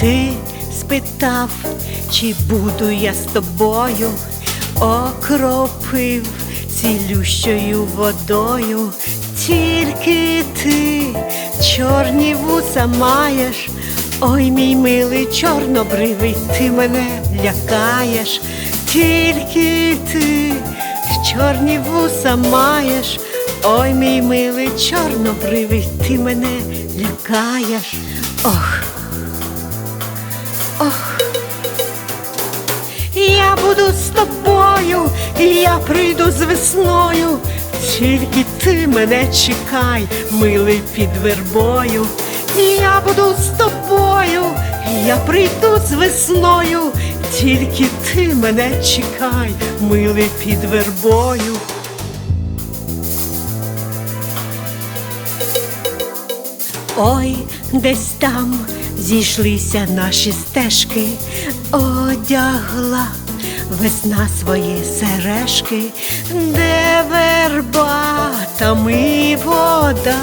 Ти спитав, чи буду я з тобою, окропив цілющою водою, тільки ти чорні вуса маєш, ой мій милий чорнобривий, ти мене лякаєш, тільки ти чорні вуса маєш, ой мій милий чорнобривий, ти мене лякаєш. Ох. Ох, я буду з тобою, я прийду з весною, тільки ти мене чекай, милий під вербою. Я буду з тобою, я прийду з весною, тільки ти мене чекай, милий під вербою. Ой, десь там зійшлися наші стежки, одягла весна свої сережки, де верба, там і вода.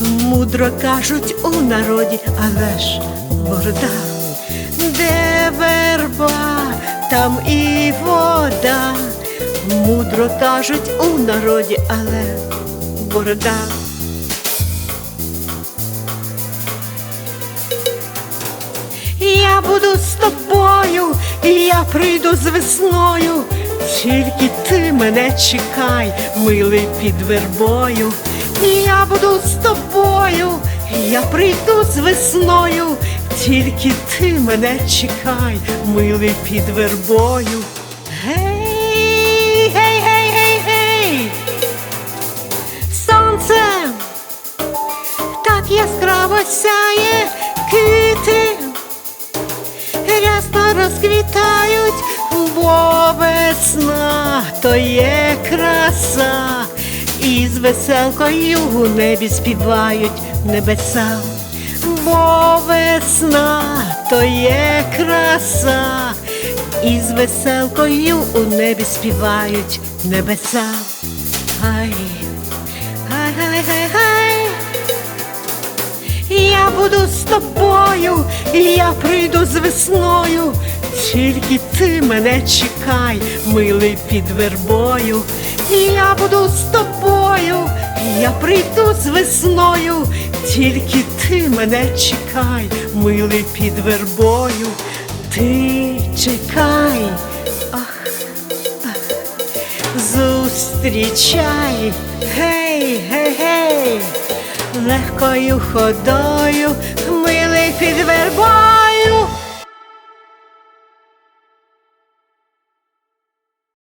Мудро кажуть у народі, але ж борда, де верба, там і вода. Мудро кажуть у народі, але борода. Буду з тобою, я прийду з весною, тільки ти мене чекай, милий під вербою. Я буду з тобою, і я прийду з весною, тільки ти мене чекай, милий під вербою. Розквітають, бо весна то є краса, і з веселкою у небі співають небеса, бо весна то є краса, і з веселкою у небі співають небеса. Гай, гай, гай, гай, гай. Я буду з тобою, я прийду з весною, тільки ти мене чекай, милий під вербою. і Я буду з тобою, я прийду з весною, тільки ти мене чекай, милий під вербою. Ти чекай, ах, зустрічай, гей, гей, гей. Легкою ходою, милий під вербою.